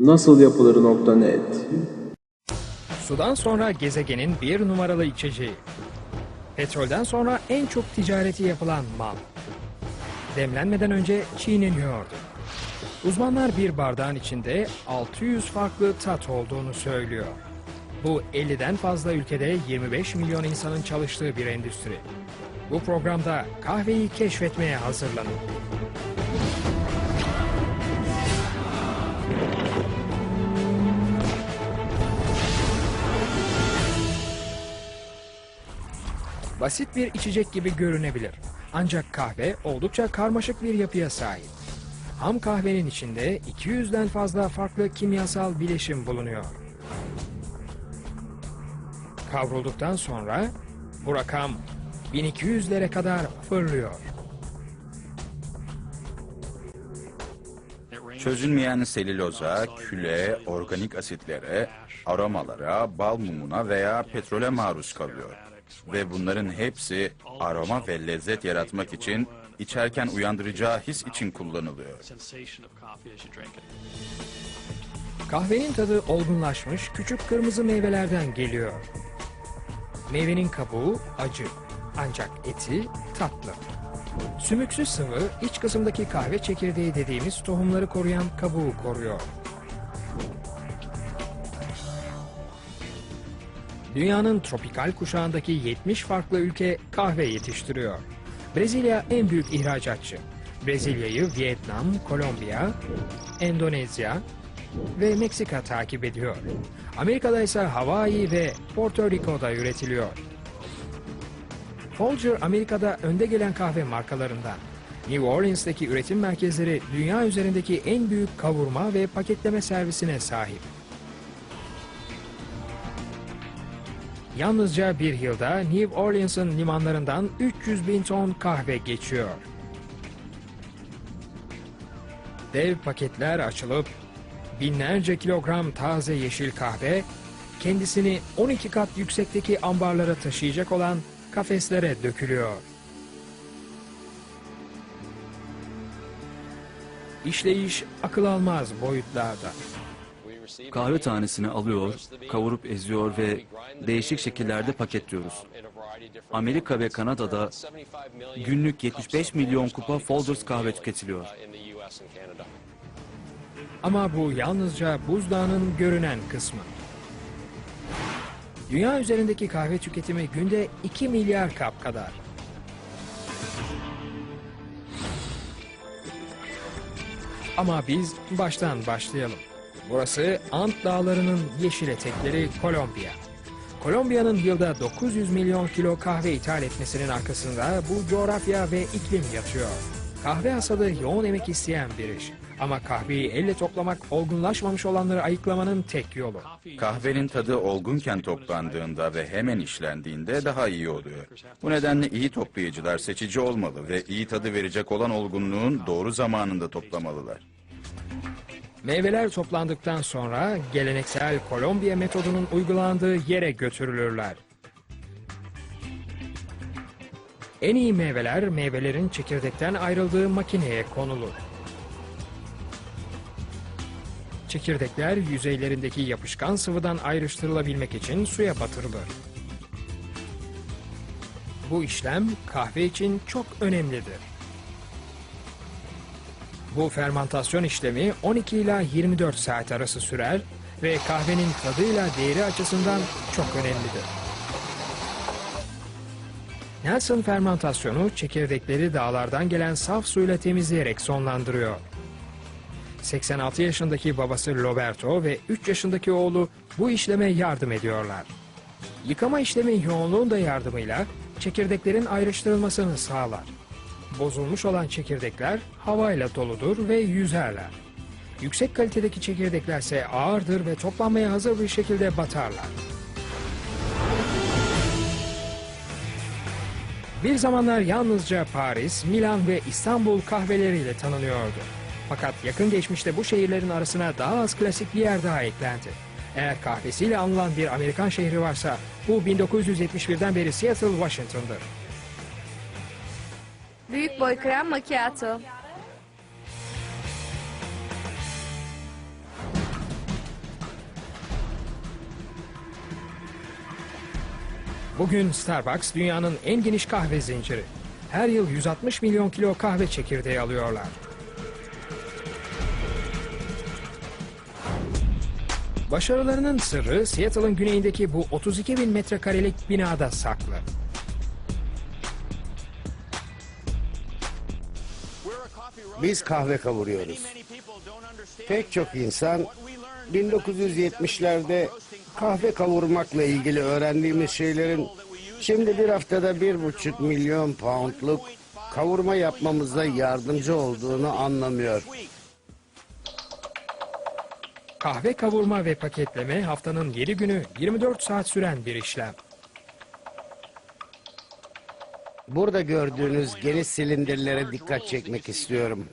Nasıl yapılır.net Sudan sonra gezegenin bir numaralı içeceği. Petrolden sonra en çok ticareti yapılan mal. Demlenmeden önce çiğneniyordu. Uzmanlar bir bardağın içinde 600 farklı tat olduğunu söylüyor. Bu 50'den fazla ülkede 25 milyon insanın çalıştığı bir endüstri. Bu programda kahveyi keşfetmeye hazırlanın. Basit bir içecek gibi görünebilir. Ancak kahve oldukça karmaşık bir yapıya sahip. Ham kahvenin içinde 200'den fazla farklı kimyasal bileşim bulunuyor. Kavrulduktan sonra bu rakam 1200'lere kadar fırlıyor. Çözülmeyen selüloza, küle, organik asitlere, aromalara, bal mumuna veya petrole maruz kalıyor. Ve bunların hepsi aroma ve lezzet yaratmak için içerken uyandıracağı his için kullanılıyor. Kahvenin tadı olgunlaşmış küçük kırmızı meyvelerden geliyor. Meyvenin kabuğu acı ancak eti tatlı. Sümüksüz sıvı iç kısımdaki kahve çekirdeği dediğimiz tohumları koruyan kabuğu koruyor. Dünyanın tropikal kuşağındaki 70 farklı ülke kahve yetiştiriyor. Brezilya en büyük ihracatçı. Brezilya'yı Vietnam, Kolombiya, Endonezya ve Meksika takip ediyor. Amerika'da ise Hawaii ve Porto Rico'da üretiliyor. Folger Amerika'da önde gelen kahve markalarından. New Orleans'taki üretim merkezleri dünya üzerindeki en büyük kavurma ve paketleme servisine sahip. Yalnızca bir yılda New Orleans'ın limanlarından 300 bin ton kahve geçiyor. Dev paketler açılıp binlerce kilogram taze yeşil kahve kendisini 12 kat yüksekteki ambarlara taşıyacak olan kafeslere dökülüyor. İşleyiş akıl almaz boyutlarda. Kahve tanesini alıyor, kavurup eziyor ve değişik şekillerde paketliyoruz. Amerika ve Kanada'da günlük 75 milyon kupa Folgers kahve tüketiliyor. Ama bu yalnızca buzdağının görünen kısmı. Dünya üzerindeki kahve tüketimi günde 2 milyar kap kadar. Ama biz baştan başlayalım. Burası Ant Dağları'nın yeşil etekleri Kolombiya. Kolombiya'nın yılda 900 milyon kilo kahve ithal etmesinin arkasında bu coğrafya ve iklim yatıyor. Kahve hasadı yoğun emek isteyen bir iş. Ama kahveyi elle toplamak olgunlaşmamış olanları ayıklamanın tek yolu. Kahvenin tadı olgunken toplandığında ve hemen işlendiğinde daha iyi oluyor. Bu nedenle iyi toplayıcılar seçici olmalı ve iyi tadı verecek olan olgunluğun doğru zamanında toplamalılar. Meyveler toplandıktan sonra geleneksel Kolombiya metodunun uygulandığı yere götürülürler. En iyi meyveler meyvelerin çekirdekten ayrıldığı makineye konulur. Çekirdekler yüzeylerindeki yapışkan sıvıdan ayrıştırılabilmek için suya batırılır. Bu işlem kahve için çok önemlidir. Bu fermantasyon işlemi 12 ila 24 saat arası sürer ve kahvenin tadıyla değeri açısından çok önemlidir. Nelson fermantasyonu çekirdekleri dağlardan gelen saf suyla temizleyerek sonlandırıyor. 86 yaşındaki babası Roberto ve 3 yaşındaki oğlu bu işleme yardım ediyorlar. Yıkama işlemi yoğunluğun da yardımıyla çekirdeklerin ayrıştırılmasını sağlar. Bozulmuş olan çekirdekler havayla doludur ve yüzerler. Yüksek kalitedeki çekirdeklerse ağırdır ve toplanmaya hazır bir şekilde batarlar. Bir zamanlar yalnızca Paris, Milan ve İstanbul kahveleriyle tanınıyordu. Fakat yakın geçmişte bu şehirlerin arasına daha az klasik bir yer daha eklendi. Eğer kahvesiyle anılan bir Amerikan şehri varsa bu 1971'den beri Seattle, Washington'dır. Büyük boy krem macchiato. Bugün Starbucks dünyanın en geniş kahve zinciri. Her yıl 160 milyon kilo kahve çekirdeği alıyorlar. Başarılarının sırrı Seattle'ın güneyindeki bu 32 bin metrekarelik binada saklı. Biz kahve kavuruyoruz. Pek çok insan 1970'lerde kahve kavurmakla ilgili öğrendiğimiz şeylerin şimdi bir haftada bir buçuk milyon poundluk kavurma yapmamıza yardımcı olduğunu anlamıyor. Kahve kavurma ve paketleme haftanın 7 günü 24 saat süren bir işlem. Burada gördüğünüz geniş silindirlere dikkat çekmek istiyorum.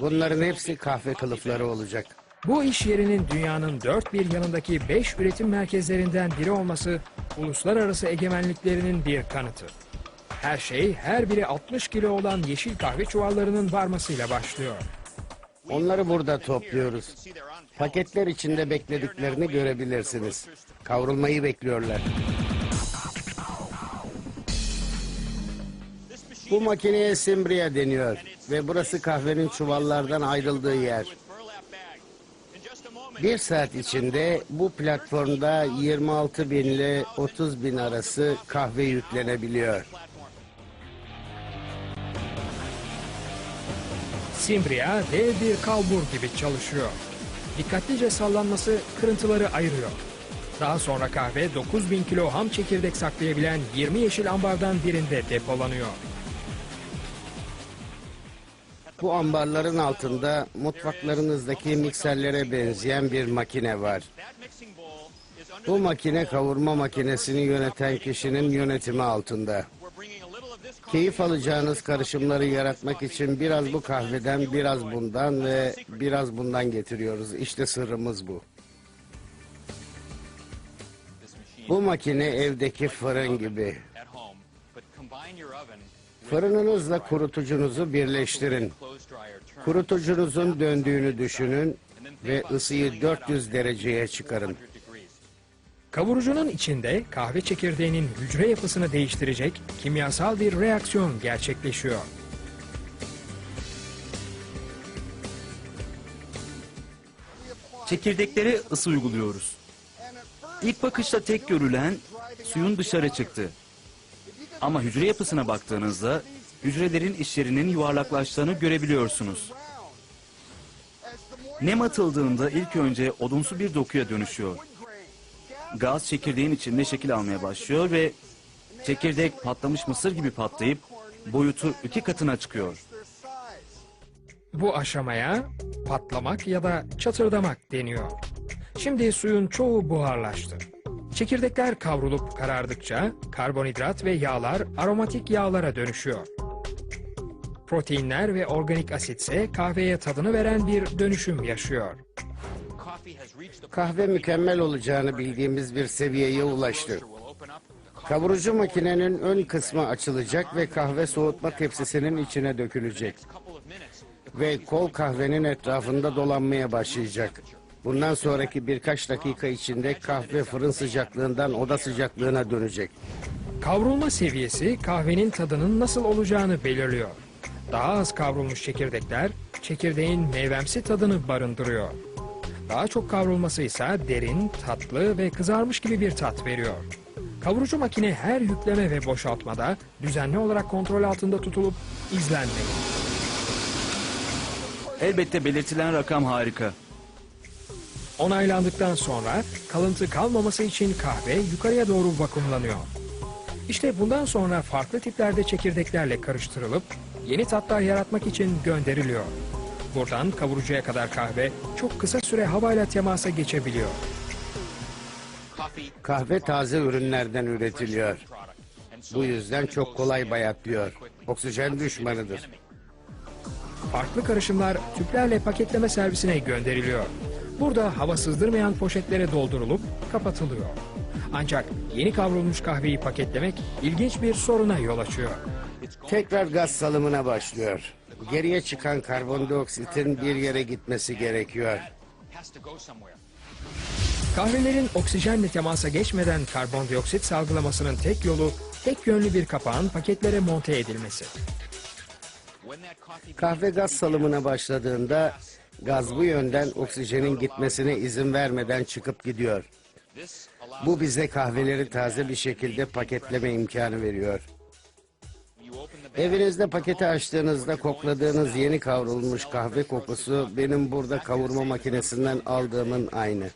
Bunların hepsi kahve kılıfları olacak. Bu iş yerinin dünyanın dört bir yanındaki 5 üretim merkezlerinden biri olması uluslararası egemenliklerinin bir kanıtı. Her şey her biri 60 kilo olan yeşil kahve çuvallarının varmasıyla başlıyor. Onları burada topluyoruz. Paketler içinde beklediklerini görebilirsiniz. Kavrulmayı bekliyorlar. Bu makineye Simbria deniyor ve burası kahvenin çuvallardan ayrıldığı yer. Bir saat içinde bu platformda 26 bin ile 30 bin arası kahve yüklenebiliyor. Simbria dev bir kalbur gibi çalışıyor. Dikkatlice sallanması kırıntıları ayırıyor. Daha sonra kahve 9000 kilo ham çekirdek saklayabilen 20 yeşil ambardan birinde depolanıyor. Bu ambarların altında mutfaklarınızdaki mikserlere benzeyen bir makine var. Bu makine kavurma makinesini yöneten kişinin yönetimi altında. Keyif alacağınız karışımları yaratmak için biraz bu kahveden, biraz bundan ve biraz bundan getiriyoruz. İşte sırrımız bu. Bu makine evdeki fırın gibi. Fırınınızla kurutucunuzu birleştirin. Kurutucunuzun döndüğünü düşünün ve ısıyı 400 dereceye çıkarın. Kavurucunun içinde kahve çekirdeğinin hücre yapısını değiştirecek kimyasal bir reaksiyon gerçekleşiyor. Çekirdeklere ısı uyguluyoruz. İlk bakışta tek görülen suyun dışarı çıktı. Ama hücre yapısına baktığınızda hücrelerin içlerinin yuvarlaklaştığını görebiliyorsunuz. Nem atıldığında ilk önce odunsu bir dokuya dönüşüyor. Gaz çekirdeğin içinde şekil almaya başlıyor ve çekirdek patlamış mısır gibi patlayıp boyutu iki katına çıkıyor. Bu aşamaya patlamak ya da çatırdamak deniyor. Şimdi suyun çoğu buharlaştı. Çekirdekler kavrulup karardıkça karbonhidrat ve yağlar aromatik yağlara dönüşüyor. Proteinler ve organik asit ise kahveye tadını veren bir dönüşüm yaşıyor. Kahve mükemmel olacağını bildiğimiz bir seviyeye ulaştı. Kavurucu makinenin ön kısmı açılacak ve kahve soğutma tepsisinin içine dökülecek. Ve kol kahvenin etrafında dolanmaya başlayacak. Bundan sonraki birkaç dakika içinde kahve fırın sıcaklığından oda sıcaklığına dönecek. Kavrulma seviyesi kahvenin tadının nasıl olacağını belirliyor. Daha az kavrulmuş çekirdekler çekirdeğin meyvemsi tadını barındırıyor. Daha çok kavrulması ise derin, tatlı ve kızarmış gibi bir tat veriyor. Kavurucu makine her yükleme ve boşaltmada düzenli olarak kontrol altında tutulup izlenmeli. Elbette belirtilen rakam harika. Onaylandıktan sonra kalıntı kalmaması için kahve yukarıya doğru vakumlanıyor. İşte bundan sonra farklı tiplerde çekirdeklerle karıştırılıp yeni tatlar yaratmak için gönderiliyor. Buradan kavurucuya kadar kahve çok kısa süre havayla temasa geçebiliyor. Kahve taze ürünlerden üretiliyor. Bu yüzden çok kolay bayatlıyor. Oksijen düşmanıdır. Farklı karışımlar tüplerle paketleme servisine gönderiliyor. Burada hava sızdırmayan poşetlere doldurulup kapatılıyor. Ancak yeni kavrulmuş kahveyi paketlemek ilginç bir soruna yol açıyor. Tekrar gaz salımına başlıyor. Geriye çıkan karbondioksitin bir yere gitmesi gerekiyor. Kahvelerin oksijenle temasa geçmeden karbondioksit salgılamasının tek yolu tek yönlü bir kapağın paketlere monte edilmesi. Kahve gaz salımına başladığında gaz bu yönden oksijenin gitmesine izin vermeden çıkıp gidiyor. Bu bize kahveleri taze bir şekilde paketleme imkanı veriyor. Evinizde paketi açtığınızda kokladığınız yeni kavrulmuş kahve kokusu benim burada kavurma makinesinden aldığımın aynı.